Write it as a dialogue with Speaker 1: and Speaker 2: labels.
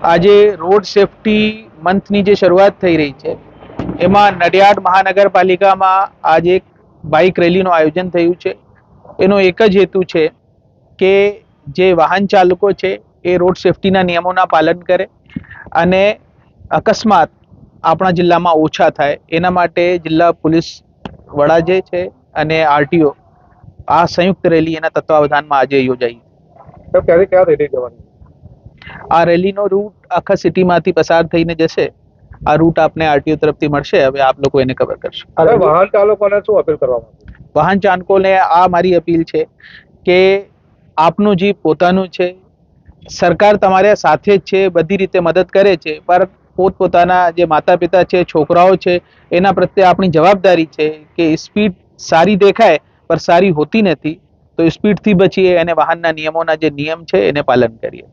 Speaker 1: આજે road safety મંથની જે શરૂઆત થઈ રહી છે, એમાં નડિયાદ મહાનગરપાલિકામાં આજે એક બાઇક રેલીનું આયોજન થયું છે. એનો એક જ હેતુ છે કે જે વાહન ચાલકો છે એ રોડ સેફટીના નિયમોના પાલન કરે અને અકસ્માત આપણા જિલ્લામાં ઓછા થાય. એના માટે જિલ્લા પોલીસ વડા જે છે અને આરટીઓ આ સંયુક્ત રેલી એના તત્વાવધાનમાં આજે યોજાઈ.
Speaker 2: ક્યારે ક્યાં રેલી જવાની?
Speaker 1: આ રેલીનો રૂટ આખા સિટીમાંથી પસાર થઈને જશે. આ રૂટ આપને આરટીઓ તરફથી મળશે. હવે આપ લોકો એને કવર કરશો.
Speaker 2: વાહન ચાલકોને શું અપીલ કરવા માંગો?
Speaker 1: વાહન ચાલકોને આ મારી અપીલ છે કે આપનું જીપ પોતાનું છે સરકાર તમારે સાથે જ છે બધી રીતે મદદ કરે છે પર પોતપોતાના જે માતા પિતા છે છોકરાઓ છે એના પ્રત્યે આપણી જવાબદારી છે કે સ્પીડ સારી દેખાય પર સારી હોતી નથી તો સ્પીડથી બચીએ અને વાહનના નિયમોના જે નિયમ છે એને પાલન કરીએ.